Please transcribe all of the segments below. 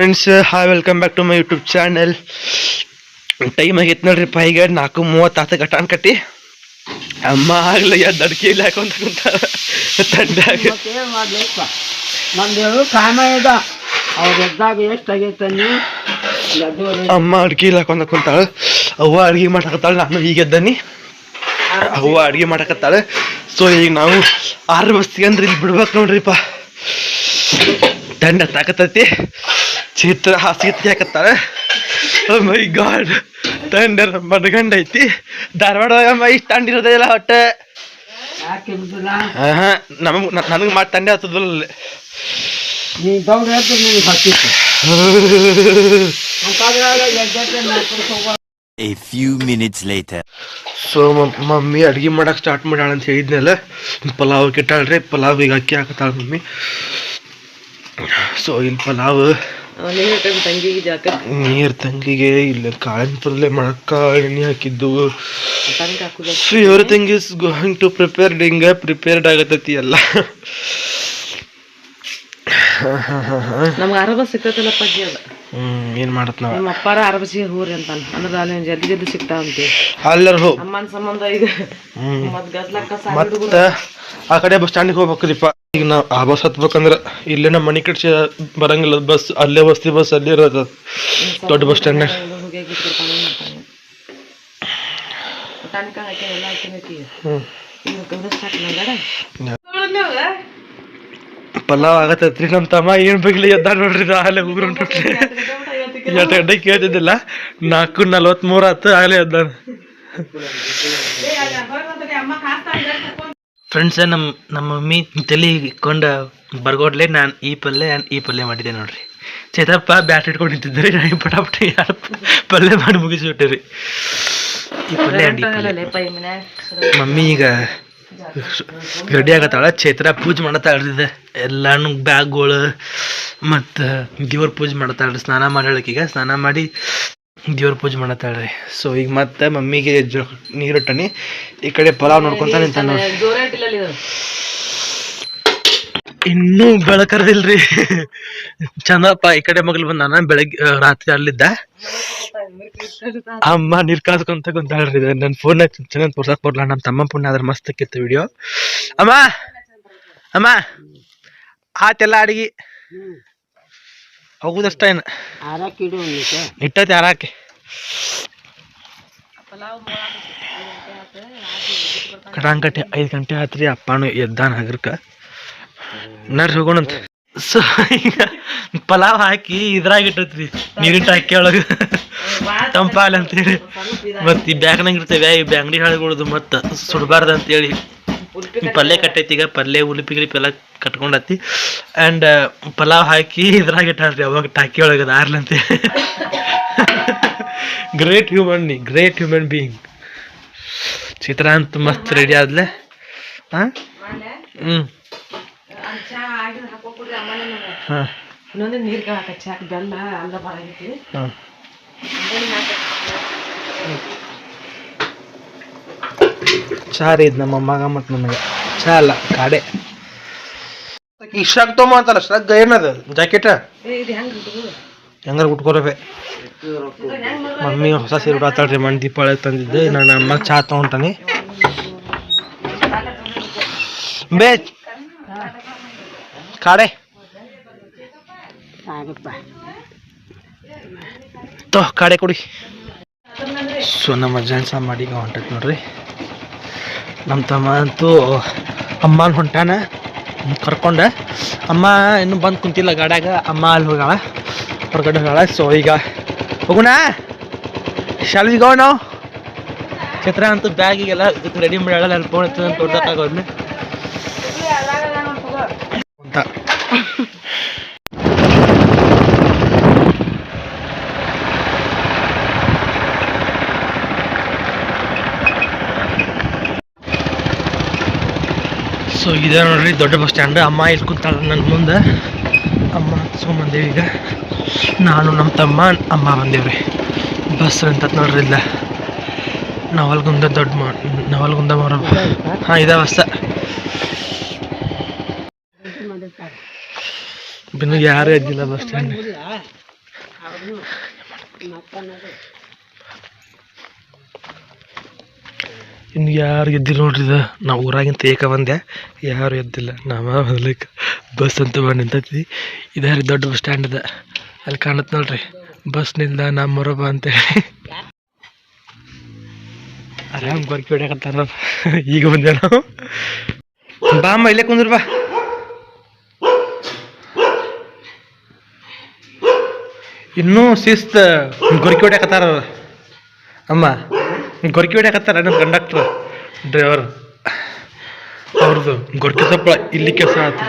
Friends hi welcome back to my YouTube channel time ಆಗೈತೆ ನೋಡ್ರಿಪ್ಪ ಈಗ ನಾಲ್ಕು ಮೂವತ್ತಾತ ಗಟಾನ್ ಕಟ್ಟಿ. ಅಮ್ಮ ಆಗ್ಲಿ ಎದ್ದು ಅಡ್ಕೆ ಇಲ್ಲ ಹಾಕೊಂತ ಕುಂತಾಳ ತಂಡಾಗ ಮತ್ತೇನ್ ಮಾಡ್ಲಿಪ್ಪ ನಮ್ದು ಕಾಮ ಇದ ಅವ್ರ ಎದ್ದಾಗ ಎಷ್ಟು ಆಗೈತೆ ನೀವು ಅಮ್ಮ ಅಡ್ಗೆ ಇಲ್ಲ ಹಾಕೊಂತ ಕುಂತಾಳ. ಅವ್ವ ಅಡ್ಗೆ ಮಾಡಕತ್ತಾಳ ನಾನು ಈಗ ಎದ್ದನಿ. ಅವ್ವ ಅಡ್ಗೆ ಮಾಡಕತ್ತಾಳ. ಸೊ ಈಗ ನಾವು ಆರು ಬಸ್ತಿಗೆ ಅಂದ್ರೆ ಇಲ್ಲಿ ಬಿಡ್ಬೇಕು ನೋಡ್ರಿಪ್ಪ ತಂಡ ತಾಕತ್ತೈತಿ ಚಿತ್ರ ಹಾಸಿಗೆ ತೆಗಿಯಾಕತ್ತಾಳ ಮೈ ಗಾಡ್ ತಂಡರ್ ಮಡ್ಗಂಡ್ ಐತಿ. ಧಾರವಾಡ ಮೈ ತಂಡ ಇರೋದಿಲ್ಲ ಹೊಟ್ಟೆ. ಹಾಂ ನಮಗೆ ನನಗೆ ಮಾಡಿ ತಂಡೆ ಹತ್ತದಲ್ಲ A few minutes later. So mummy ಅಡುಗೆ ಮಾಡಕ್ಕೆ ಸ್ಟಾರ್ಟ್ ಮಾಡ್ಯಾಳ ಅಂತ ಹೇಳಿದ್ನಲ್ಲ. ಪಲಾವ್ ಕೆಟ್ಟಾಳ್ರಿ ಪಲಾವ್ ಈಗ ಅಕ್ಕಿ ಹಾಕತ್ತಾಳ ಮಮ್ಮಿ. ಸೊ ಇಲ್ಲಿ ಪಲಾವ್ ತಂಗಿಗೆ ಜಾಕ? ನೀರು ತಂಗಿಗೆ ಇಲ್ಲ ಕಾಳಿನ ಪಲ್ಲೆ ಮಾಡಕ್ಕ ಎಣ್ಣೆ ಹಾಕಿದ್ದು. Everything is going to prepared ಹಿಂಗ ಪ್ರಿಪೇರ್ಡ್ ಆಗತೈತಿ ಎಲ್ಲ. ನಮ್ಗೆ ಅರಬ ಸಿಕ್ತೈತಲ್ಲಪ್ಪ ಅಜ್ಜಿ ಅದ. ಏನು ಮಾಡತ್ ನಾವು? ನಮ್ಮ ಅಪ್ಪಾರ ಅರಬಸಿ ಹೂರಿ ಅಂತಾನ ಅಂದ್ರೆ ಅಲ್ಲಿ ಜಲ್ದಿ ಜಲ್ದಿ ಸಿಗ್ತಾವಂತೆ ಅಲ್ಲರ ಹೋ ಅಮ್ಮನ ಸಂಬಂಧ ಈಗ. ಹ್ಮ್. ಮತ್ ಗದ್ಲಕ್ಕ ಮತ್ತ ಆ ಕಡೆ ಬಸ್ ಸ್ಟ್ಯಾಂಡಿಗೆ ಹೋಗ್ಬೇಕ್ರಿಪ್ಪ. ಈಗ ನಾವು ಆ ಬಸ್ ಹತ್ಬೇಕಂದ್ರ ಇಲ್ಲೇ ನಮ್ಮ ಮನೆ ಕಡೆ ಬರಂಗಿಲ್ಲ. ಬಸ್ ಅಲ್ಲೇ ಬಸ್ತಿ ಬಸ್ ಅಲ್ಲೇ ಇರೋದು ದೊಡ್ಡ ಬಸ್ ಸ್ಟ್ಯಾಂಡ್ ಪಲಾವ್ ಆಗತ್ತೈತ್ರಿ ನಮ್ಮ ತಮ್ಮ. ಏನ್ ಬೇಕಿಲ್ಲ ಎದ್ದ ನೋಡ್ರಿ ಆಗಲೇ ಉಗ್ರ ನೋಡ್ರಿ ಗಂಟೆ ಕೇಳ್ತಿದ್ದಿಲ್ಲ? ನಾಲ್ಕು ನಲ್ವತ್ಮೂರು ಹತ್ತು ಆಗಲೇ ಎದ್ದಾನ ಫ್ರೆಂಡ್ಸ್ ನಮ್ಮ ನಮ್ಮ ಮಮ್ಮಿ ತಲೆ ಇಕ್ಕೊಂಡ ಬರ್ಗೋಡ್ಲೆ ನಾನು ಈ ಪಲ್ಯ ನಾನು ಈ ಪಲ್ಯ ಮಾಡಿದ್ದೆ ನೋಡ್ರಿ. ಚೇತಪ್ಪ ಬ್ಯಾಟ್ ಇಟ್ಕೊಂಡು ನಿಂತಿದ್ರಿ ನಾನು ಪಟಾಪಟ ಎರಡು ಪಲ್ಯ ಮಾಡಿ ಮುಗಿಸ್ಬಿಟ್ಟಿರಿ ಈ ಪಲ್ಯ ಈ ಪಲ್ಯ ಮಮ್ಮಿ ಈಗ ರೆಡಿ ಆಗತ್ತಾಳ, ಚೈತ್ರ ಪೂಜೆ ಮಾಡತ್ತಾಳ್ರಿದೆ ಎಲ್ಲಾನು ಬ್ಯಾಗ್ಗಳು ಮತ್ತು ದೇವ್ರ ಪೂಜೆ ಮಾಡತ್ತಾಳ್ರಿ ಸ್ನಾನ ಮಾಡಳಕೀಗ ಸ್ನಾನ ಮಾಡಿ ದೇವ್ರ ಪೂಜೆ ಮಾಡತ್ತಾಳ್ರಿ. ಸೊ ಈಗ ಮತ್ತೆ ಮಮ್ಮಿಗೆ ನೀರು ನೀರಿಟ್ಟನಿ ಈ ಕಡೆ ಪಲಾವ್ ನೋಡ್ಕೊಂತ ನಿಂತ ನೋಡಿ ಜೋರ ಇಟ್ಟಿಲ್ಲ ಇದು ಇನ್ನೂ ಬೆಳಕರದಿಲ್ರಿ. ಚಂದಪ್ಪ ಈ ಕಡೆ ಮಗಳು ನಾನು ಬೆಳಗ್ಗೆ ರಾತ್ರಿ ಅಲ್ಲಿದ್ದ. ಅಮ್ಮ ನೀರ್ ಕಾಸ್ಕೊಂತ ಕುಂತಾಳ್ರಿ. ನನ್ನ ಫೋನ್ ಚೆನ್ನಾಗಿ ತೋರ್ಸಕ್ ಬರ್ಲ ನಮ್ಮ ತಮ್ಮ ಪುಣ್ಯ ಆದ್ರೆ ಮಸ್ತ್ ಕಿತ್ತು ವಿಡಿಯೋ ಅಮ್ಮ ಅಮ್ಮ ಆತೆಲ್ಲ ಅಡಿಗೆ. ಹೋಗುದಷ್ಟ ಏನು ಒಂದಿಕ್ಕೆ ಇಟ್ಟೈತಿ ಐದು ಗಂಟೆ ಆತ್ರಿ ಅಪ್ಪನು ಎದ್ದಾನ ಹಗರ್ಕ ನರ್ಸ್ ಹೋಗೋಣಂತ. ಸೊ ಈಗ ಪಲಾವ್ ಹಾಕಿ ಇದ್ರಾಗ ಇಟ್ಟತ್ರಿ ನೀರಿನ ಹಾಕಿ ಒಳಗೆ. ತಂಪಾಲ ಅಂತೇಳಿ. ಮತ್ತೆ ಈ ಬ್ಯಾಗ್ನಾಗ ಇರ್ತೇವೆ ಈ ಬ್ಯಾಂಗ್ಡಿ ಹಾಳುಗಳದು ಮತ್ತೆ ಸುಡಬಾರ್ದು ಅಂತೇಳಿ. ಪಲ್ಯ ಕಟ್ಟೈತಿ ಈಗ ಪಲ್ಯ ಉಲಿಪಿ ಗಿಲಿಪಿ ಎಲ್ಲ ಕಟ್ಕೊಂಡತಿ ಆ್ಯಂಡ್ ಪಲಾವ್ ಹಾಕಿ ಇದ್ರಾಗ ಇಟ್ಟಾರ್ರಿ ಅವಾಗ ಟಾಕಿ ಒಳಗೆ ಅದು ಗ್ರೇಟ್ ಹ್ಯೂಮನ್ ನೀ ಗ್ರೇಟ್ ಹ್ಯೂಮನ್ ಬೀಯಿಂಗ್ ಚಿತ್ರ ಅಂತ ಮಸ್ತ್ ರೆಡಿ ಆದ್ಲೆ? ಹಾಂ ಹ್ಞೂ ಹಾಂ. ಇನ್ನೊಂದು ಹಾಕ. ಬೆಲ್ಲ ಅಲ್ಲ ಬರಾಗೈತಿ ಹಾಂ ಚಾ ರೀ ಇದು ನಮ್ಮ ಮಗ ಮತ್ತು ನನಗೆ ಚಾ ಅಲ್ಲ ಕಾಡೆ. ಇಷ್ಟಾಗ ತೊಗೊಂಬ ಅಂತಲ್ಲ ಶ್ರಗ್ ಏನದು? ಜಾಕೆಟ್? ಇದು ಹೆಂಗ್ ಇಟ್ಟುದು? ಹೆಂಗಾರ ಉಟ್ಕೊರಬೇ ಮಮ್ಮಿ ಹೊಸ ಸೀರೆ ಉಡಾತಾಳ್ರಿ ಮಣ್ಣು ದೀಪಾವಳಿ ತಂದಿದ್ದೆ ನಾನು ಅಮ್ಮ ಚಾ ತೊಗೊಂತಾನೆ ಬೇ ಕಾಡೆ. ತೊ ತೋ ಕಾಡೆ ಕೊಡಿ. ಸೊ ನಮ್ಮ ಜನ್ಸ ಮಾಡಿ ಈಗ ಹೊಂಟೈತೆ ನೋಡ್ರಿ. ನಮ್ಮ ತಮ್ಮ ಅಂತೂ ಅಮ್ಮನ ಹೊಂಟಾನ. ಕರ್ಕೊಂಡೆ. ಅಮ್ಮ ಇನ್ನೂ ಬಂದು ಕುಂತಿಲ್ಲ ಗಾಡ್ಯಾಗ. ಅಮ್ಮ ಅಲ್ಲಿ ಹೋಗಾಳ ಹೊರಗಡೆ ಹೋಗಾಳ ಸೊ ಈಗ ಹೋಗೋಣ. ಶಾಲಿ ಗೋ ನಾವು. ಚಿತ್ರ ಅಂತೂ ಬ್ಯಾಗಿಗೆಲ್ಲ ರೆಡಿ ಮಾಡ್ಯಾಳ ಅಲ್ಲಿ ಫೋನ್ ಅಂತ ತೋರ್ಸಕ್ಕಾಗೋದ್ನ ಅಂತ ಸೊ ಇದೆ ನೋಡ್ರಿ, ದೊಡ್ಡ ಬಸ್ ಸ್ಟ್ಯಾಂಡ್. ಅಮ್ಮ ಇಲ್ಲಿ ಕೂತಾಳ ನನ್ನ ಮುಂದೆ. ಅಮ್ಮ ಬಂದೇವಿ ಈಗ. ನಾನು ನಮ್ಮ ತಮ್ಮ, ಅಮ್ಮ ಬಂದೇವ್ರಿ. ಬಸ್ ಅಂತ ನೋಡ್ರಿ ಇಲ್ಲ. ನವಲ್ಗುಂದ ದೊಡ್ಡ ಮ ನವಲ್ಗುಂದ ಮರ ಹಾಂ, ಇದೆ ಬಿನ್ನು ಯಾರು ಇದ್ದಿಲ್ಲ ಬಸ್ ಸ್ಟ್ಯಾಂಡ್. ಇನ್ನು ಯಾರು ಎದ್ದಿಲ್ಲ ನೋಡ್ರಿ ಇದು. ನಾವು ಊರಾಗಿಂತ ಏಕ ಬಂದೆ. ಯಾರು ಎದ್ದಿಲ್ಲ. ನಾವ ಹೊಲಕ್ಕೆ ಬಸ್ ಅಂತ ಬಂದು ನಿಂತೈತಿ. ಇದೇ ರೀ ದೊಡ್ಡ ಬಸ್ ಸ್ಟ್ಯಾಂಡ್ ಇದೆ. ಅಲ್ಲಿ ಕಾಣುತ್ತೆ ನೋಡ್ರಿ. ಬಸ್ನಿಂದ ನಮ್ಮ ಬಾ ಅಂತೇಳಿ ಆರಾಮ್ ಗೊರ್ಕಿ ಹೊಡ್ಯಾಕತ್ತಾರ ಈಗ ಬಂದೆ ನಾವು? ಬಾ ಅಮ್ಮ, ಇಲ್ಲೇ ಕುಂದ್ರ ಬಾ. ಇನ್ನೂ ಶಿಸ್ತ ಗೊರ್ಕಿ ಹೊಡ್ಯಾಕತ್ತಾರ. ಅಮ್ಮ. ಗೊರ್ಕಿ ಹೊಡ್ಯಾಕತ್ತಾರ ನಮ್ಮ ಕಂಡಕ್ಟ್ರ್. ಡ್ರೈವರ್. ಅವ್ರದ್ದು ಗೊರ್ಕಿ ಸೊಪ್ಪಳ ಇಲ್ಲಿ ಕೆಲಸ ಆಯ್ತು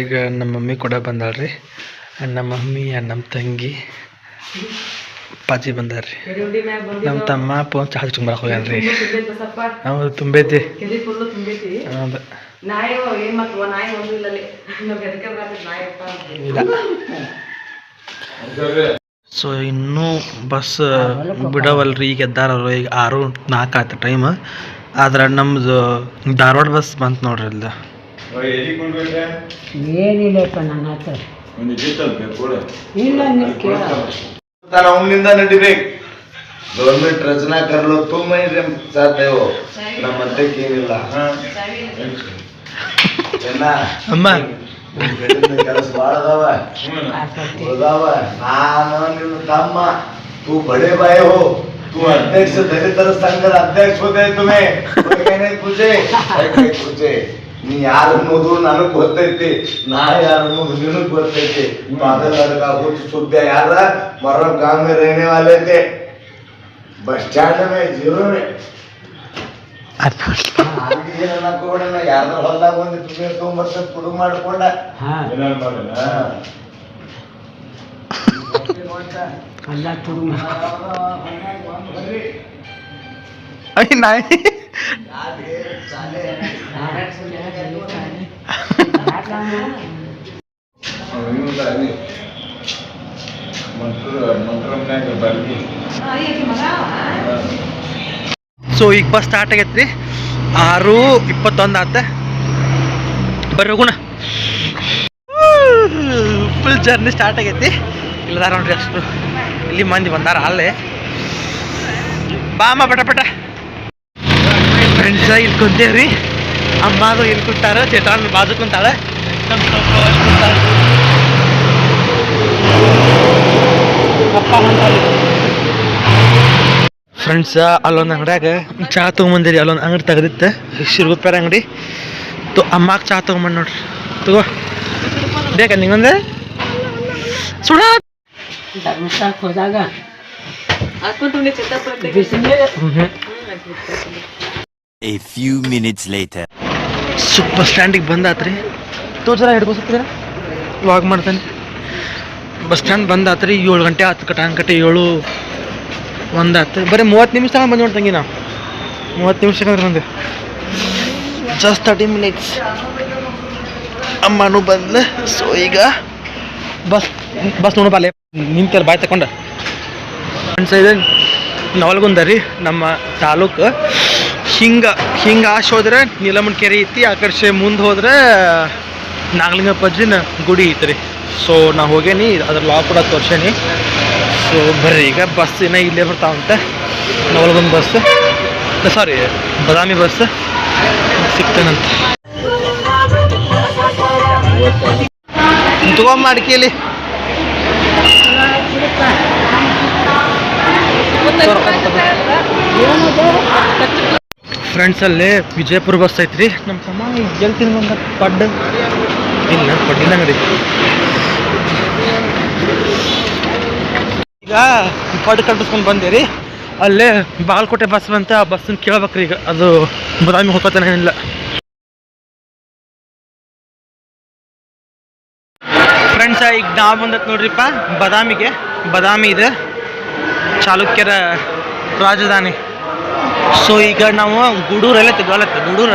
ಈಗ ನಮ್ಮ ಮಮ್ಮಿ ಕೂಡ ಬಂದಾಳ್ರಿ. ನಮ್ಮ ಮಮ್ಮಿ ನಮ್ಮ ತಂಗಿ ಪಾಜಿ ಬಂದಾರ್ರಿ. ನಮ್ಮ ತಮ್ಮ ಫೋನ್ ಚಾರ್ಜ್ ತುಂಬಾಕ್ ಹೋಗ್ಯಾನ್ರಿ. ಹೌದು ತುಂಬೈತಿ. ಹೌದು. ಇಲ್ಲ. ಸೊ ಇನ್ನೂ ಬಸ್ ಬಿಡವಲ್ರಿ. ಈಗ ಎದ್ದಾರವರು ಈಗ ಆರು ನಾಲ್ಕು ಆಯ್ತು ಟೈಮ್ ಆದ್ರೆ ನಮ್ಮದು ಧಾರವಾಡ ಬಸ್ ಬಂತು ನೋಡ್ರಿ ಇಲ್ಲ ಏನಿಲ್ಲಪ್ಪ ನನ್ನ ಹತ್ರ. ಇಲ್ಲ ನೀವು ಕೇಳ ತಾನು ಅವನಿಂದ ನಡಿಬೇಕು. ರಚನಾ ಕರ್ಲೋ ತುಂಬ ಸಾಧ್ಯ ನಮ್ಮ ಮಧ್ಯಕ್ಕೆ ಏನಿಲ್ಲ. ಅಮ್ಮ ಕೆಲಸ ಬಾಳದವ ಉಳ್ದಾವ ನಾನು ನಿನ್ನ ತಮ್ಮ तू बड़े भाई हो तू अध्यक्ष दलितर संघದ ಅಧ್ಯಕ್ಷ ಹೋದೆ ತುಮೆ ಏನೇ ಪೂಜೆ ಪೂಜೆ ನೀ ಯಾರು ಅನ್ನೋದು ನನಗೆ ಗೊತ್ತೈತಿ ನಾ ಯಾರು ಅನ್ನೋದು ನಿನಗೆ ಗೊತ್ತೈತಿ ಅದೆಲ್ಲ ಅದಕ್ಕೆ ಸುದ್ದಿ ಯಾರ ಮರ ಗಾಂಗ್ ರೇಣೆ ವಾಲೈತೆ ಬಸ್ ಸ್ಟ್ಯಾಂಡ್ ಮೇ ಜೀರೋ ಮೇ ಯಾರ್ದೋ ಹೊಲ್ದಾಗ ಒಂದು ಟಿಕೆಟ್ ತೊಗೊಂಡ್ಬರ್ತ ತುಡು ಮಾಡ್ಕೊಂಡ ಅಲ್ಲ ತುಡು ಅಯ್ಯ ನಾಯಿ ಮಂತ್ರ ಮಂತ್ರ ಮನ್ಯಾಗ ಬರ್ಲಿ ಸೊ ಈಗ ಬಸ್ ಸ್ಟಾರ್ಟ್ ಆಗೈತ್ರಿ. ಆರು ಇಪ್ಪತ್ತೊಂದು ಆತ. ಬರ್ರಿ ಹೋಗೋಣ. ಫುಲ್ ಜರ್ನಿ ಸ್ಟಾರ್ಟ್ ಆಗೈತಿ. ಇಲ್ಲದಾರ ನೋಡ್ರಿ ಅಷ್ಟು ಇಲ್ಲಿ ಮಂದಿ ಬಂದಾರ ಅಲ್ಲೇ. ಬಾ ಅಮ್ಮ, ಪಟ ಪಟ. ಫ್ರೆಂಡ್ಸ ಇಲ್ಲಿ ಕುಂತೇವ್ರಿ ಅಮ್ಮದು ಇಲ್ಲಿ ಕುಂತಾರ ಚೇಟಾನ್ ಬಾಜು ಕುಂತಾಳ. ನಮ್ಮ ಪಪ್ಪ ಅಲ್ಲಿ ಕುಂತಾಳ. ಅಪ್ಪ ಹೊಂಟಾಳ. ಫ್ರೆಂಡ್ಸ ಅಲ್ಲೊಂದು ಅಂಗಡ್ಯಾಗ ಚಹಾ ತೊಗೊಂಬಂದಿರಿ ಅಲ್ಲೊಂದು ಅಂಗಡಿ ತೆಗೆದಿತ್ತು. ಶಿರ್ಗುಪ್ಪೇರ ಅಂಗಡಿ. ತು ಅಮ್ಮಾಗ ಚಹಾ ತೊಗೊಂಬಂದು ನೋಡ್ರಿ. ತಗೋ. ಬೇಕಾ ನಿಂಗೊಂದು? ಸುಡ. ಧರ್ಮಸ್ಥಳಕ್ಕೆ ಹೋದಾಗ A few minutes later. Super ಸ್ಟ್ಯಾಂಡಿಗೆ ಬಂದಾತ್ರಿ. ತೋರ್ಸರ ಹಿಡ್ಕೊಸತ್ತೀರ ವಾಕ್ ಮಾಡ್ತಾನೆ. ಬಸ್ ಸ್ಟ್ಯಾಂಡ್ ಬಂದಾತ್ರಿ ಏಳು ಗಂಟೆ ಹತ್ತು ಕಟ್ಟ ಗಂಟೆ ಏಳು ಒಂದು ಹತ್ತು, ಬರೀ ಮೂವತ್ತು ನಿಮಿಷ ತಗೊಂಡು ಬಂದು ನೋಡ್ತಂಗಿ ನಾವು ಮೂವತ್ತು ನಿಮಿಷ ಬಂದು. ಜಸ್ಟ್ ತರ್ಟಿ ಮಿನಿಟ್ಸ್ ಅಮ್ಮನೂ ಬಂದ್ಲು. ಸೊ ಈಗ ಬಸ್ ಬಸ್ ನೋಡಪ್ಪ ಅಲ್ಲೇ. ನಿಂತಾರೆ ಬಾಯ್ ತಕೊಂಡ. ಇದೆ ನವಲ್ಗುಂದ ರೀ ನಮ್ಮ ತಾಲೂಕು. ಹಿಂಗ, ಹಿಂಗೆ ಆಶೆ ಹೋದ್ರೆ ನೀಲಮಣ ಕೆರೆ ಐತಿ, ಆ ಕಡೆ ಮುಂದೆ ಹೋದ್ರೆ ನಾಗಲಿಂಗಪ್ಪಜ್ಜಿನ ಗುಡಿ ಐತ್ರಿ. ಸೊ ನಾ ಹೋಗೇನಿ, ಅದ್ರ ಲಾ ಕೂಡ ತೋರ್ಸೇನಿ. ಸೊ ಬರ್ರಿ ಈಗ ಬಸ್ ಇನ್ನ ಇಲ್ಲೇ ಬರ್ತಾವಂತ. Navalgund bus sorry Badami bus ಸಿಗ್ತೇನಂತ. ತಗೊಂಬ ಅಡಿಕೆಯಲ್ಲಿ ಫ್ರೆಂಡ್ಸ್ ಅಲ್ಲಿ ವಿಜಯಪುರ ಬಸ್ ಐತ್ರಿ. ನಮ್ಮ ತಮ್ಮ ಗೆಲ್ತಿನ ಬಂದ ಪಡ್ ಇಲ್ಲ ಪಡ್ಡಿನ ಅಂಗಡಿ ಈಗ ಪಡ್ ಕಟ್ಟಿಸ್ಕೊಂಡು ಬಂದೇರಿ ಅಲ್ಲೇ ಬಾಗಲಕೋಟೆ ಬಸ್ ಬಂತ, ಆ ಬಸ್ಸನ್ನು ಕೇಳ್ಬೇಕ್ರಿ ಈಗ. ಅದು ಬದಾಮಿ ಹೋಗ್ತಾನೇನಿಲ್ಲ ಫ್ರೆಂಡ್ಸ್ ಈಗ ನಾವು ಬಂದತ್ ನೋಡ್ರಿಪ್ಪ, ಬದಾಮಿಗೆ. ಬದಾಮಿ ಇದೆ ಚಾಲುಕ್ಯರ ರಾಜಧಾನಿ. ಸೊ ಈಗ ನಾವು ಗೂಡೂರಲ್ಲೇ ತೆಗೋಲತ್ತ ಗುಡೂರ.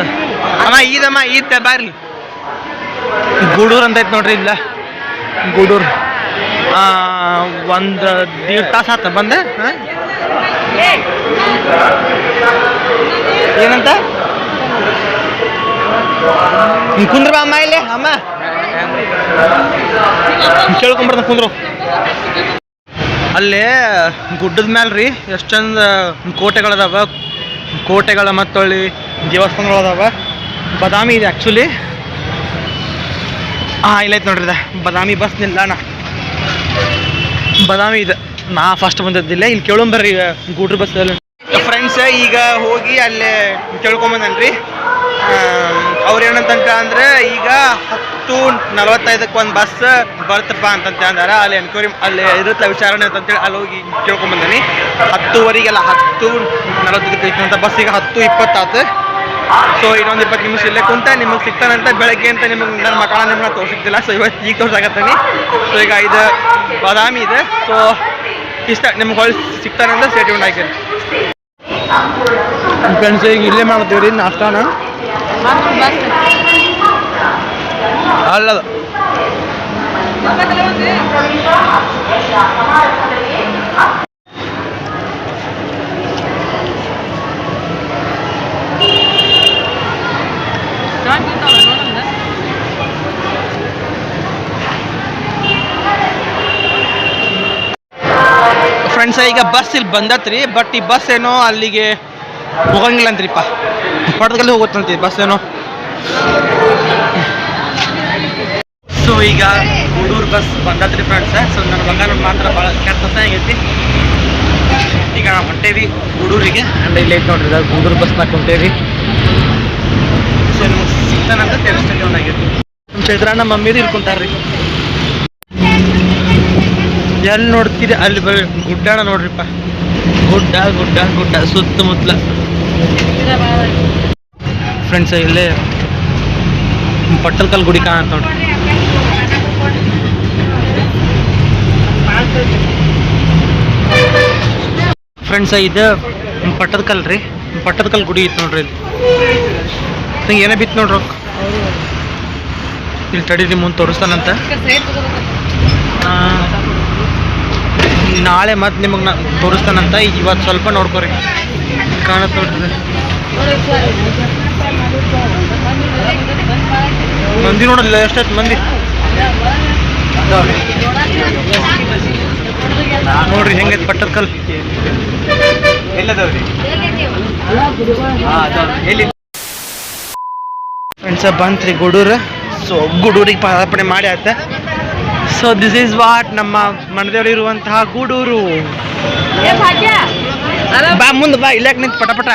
ಅಮ್ಮ, ಈದಮ್ಮ, ಈದ್ ಬಾರ್ಲಿ. ಗುಡೂರ್ ಅಂತ ಐತೆ ನೋಡ್ರಿ ಇಲ್ಲ. ಗೂಡೂರು. ಒಂದು ದೀಡ್ ತಾಸು ಆತ ಬಂದೆ, ಹಾಂ? ಏನಂತ? ಕುಂದ್ರ ಅಮ್ಮ ಇಲ್ಲಿ. ಅಮ್ಮ. ಕೇಳ್ಕೊಂಬರ್ತ ಕುಂದ್ರು. ಅಲ್ಲೇ ಗುಡ್ಡದ ಮ್ಯಾಲ ರೀ ಎಷ್ಟೊಂದು ಕೋಟೆಗಳದಾವ. ಕೋಟೆಗಳ ಮತ್ತೊಳ್ಳಿ ದೇವಸ್ಥಾನಗಳು ಅದಾವ. ಬದಾಮಿ ಇದೆ ಆ್ಯಕ್ಚುಲಿ ಹಾಂ, ಇಲ್ಲೈತೆ ನೋಡ್ರಿ ಬದಾಮಿ ಬಸ್ ನಿಲ್ದಾಣ. ಬದಾಮಿ ಇದೆ. ನಾ ಫಸ್ಟ್ ಬಂದದ್ದಿಲ್ಲ. ಇಲ್ಲಿ ಕೇಳೋಂಬರ್ರಿ ಗೂಡ್ರ ಬಸ್ ಫ್ರೆಂಡ್ಸ್ ಈಗ ಹೋಗಿ ಅಲ್ಲೇ ಕೇಳ್ಕೊಂಬಂದನ್ರಿ. ಅವ್ರು ಏನಂತಂತ ಅಂದ್ರೆ ಈಗ ಹತ್ತು ನಲವತ್ತೈದಕ್ಕೆ ಒಂದು ಬಸ್ ಬರ್ತಪ್ಪ ಅಂತಂತ ಅಂದಾರ ಅಲ್ಲಿ ಎನ್ಕ್ವೈರಿ ಅಲ್ಲಿ ಇರುತ್ತೆ ವಿಚಾರಣೆ ಅಂತಂತೇಳಿ ಅಲ್ಲಿ ಹೋಗಿ ಕೇಳ್ಕೊಂಬಂದನಿ. ಹತ್ತುವರೆಗೆಲ್ಲ ಹತ್ತು ನಲವತ್ತೈದಕ್ಕೆ ಬಸ್ ಈಗ ಹತ್ತು ಇಪ್ಪತ್ತಾತು. ಸೊ ಇನ್ನೊಂದು ಇಪ್ಪತ್ತು ನಿಮಿಷ ಇಲ್ಲೇ ಕುಂತ, ನಿಮಗೆ ಸಿಗ್ತಾನಂತ ಬೆಳಗ್ಗೆ ಅಂತ ನಿಮಗೆ ನನ್ನ ಮಕ್ಕಳ ನಿಮ್ಮನ್ನ ತೋರಿಸಿದ್ದಿಲ್ಲ ಸೊ ಇವತ್ತು ಈಗ ತೋರ್ಸಾಕತ್ತೀನಿ. ಸೊ ಈಗ ಇದು ಬಾದಾಮಿ ಇದೆ. ಸೊ ಇಷ್ಟ, ನಿಮ್ಗೆ ಹೊಳ್ ಸಿಗ್ತಾನಂತ ಸೇಟಿ ಹಾಕಿರಿ ಫ್ರೆಂಡ್ಸ್ ಈಗ ಇಲ್ಲೇ ಮಾಡ್ತೀವಿ ರೀ ನಾಷ್ಟಾನ? ಅಲ್ಲದ. ಫ್ರೆಂಡ್ಸ್ ಈಗ ಬಸ್ ಇಲ್ಲಿ ಬಂದತ್ರಿ ಬಟ್ ಈ ಬಸ್ ಏನೋ ಅಲ್ಲಿಗೆ ಹೋಗಂಗಿಲ್ಲ ಅಂತ್ರಿಪ್ಪ ಪಡ್ದಲ್ಲಿ ಹೋಗುತ್ತಂತ ಬಸ್ ಏನೋ. ಸೊ ಈಗ ಹುಡುಗರು ಬಸ್ ಬಂದತ್ರಿ ಫ್ರೆಂಡ್ಸ್ ಸೊ ನನ್ನ ಬಂಗಾರ ಮಾತ್ರ ಭಾಳ ಕೆಟ್ಟ ಆಗೈತಿ. ಈಗ ನಾವು ಹೊಂಟೇವಿ ಹುಡುಗರಿಗೆ ಅಂಡ್ ಇಲ್ಲಿ ಐತೆ ನೋಡ್ರಿ ಹುಡುಗರು ಬಸ್ನಾಗ ಹೊಂಟೇವಿ. ಸೊ ನಮ್ಗೆ ಸಿಗ್ತಾನಂತ ತಿಳಿಸ್ತೀನಿ ಒಂದಾಗೈತಿ ನಮ್ಮ ಚೈತ್ರಣ್ಣ ಮಮ್ಮಿದು ಇರ್ಕೊಂತಾರ್ರಿ ಎಲ್ಲಿ ನೋಡ್ತೀರಿ ಅಲ್ಲಿ ಬರ ಗುಡ್ಡಾಣ ನೋಡ್ರಿಪ್ಪ. ಗುಡ್ಡ ಗುಡ್ಡ ಗುಡ್ಡ ಸುತ್ತಮುತ್ತಲ ಫ್ರೆಂಡ್ಸ್ ಇಲ್ಲೇ ಪಟ್ಟಲ್ಕಲ್ ಗುಡಿ ಕಾಣಂತ ನೋಡ್ರಿ. ಫ್ರೆಂಡ್ಸ್ ಇದು ಪಟ್ಟದಕಲ್ ರೀ. ಪಟ್ಟದಕಲ್ ಗುಡಿ ಇತ್ತು ನೋಡ್ರಿ ಇಲ್ಲಿ. ನಂಗೆ ಏನೇ ಬಿತ್ತು ನೋಡ್ರಿ. ಇಲ್ಲಿ ತಡೀರಿ ಮುಂದೆ ತೋರಿಸ್ತಾನಂತ. ಆ, ನಾಳೆ ಮತ್ತೆ ನಿಮಗೆ ನಾ ತೋರಿಸ್ತಾನಂತ ಇವತ್ತು ಸ್ವಲ್ಪ ನೋಡ್ಕೊರಿ. ಕಾಣತ್ ನೋಡ್ರಿ. ಮಂದಿ ನೋಡಲ್ಲ ಎಷ್ಟಾಯ್ತು ಮಂದಿ? ನೋಡ್ರಿ ಹೆಂಗೈತೆ ಪಟ್ಟದ ಕಲ್ ಫ್ರೆಂಡ್ಸ ಬಂತ್ರಿ ಗುಡೂರು. ಸೊ ಗುಡೂರಿಗೆ ಪಾದಾರ್ಪಣೆ ಮಾಡಿ ಆಯ್ತ ಸೊ ದಿಸ್ ಈಸ್ ವಾಟ್ ನಮ್ಮ ಮನದೇವ್ರು ಇರುವಂತಹ ಗೂಡೂರು. ಬಾ ಮುಂದೆ ಬಾ ಇಲ್ಲಕ್ಕೆ ನಿಂತು ಪಟ ಪಟ.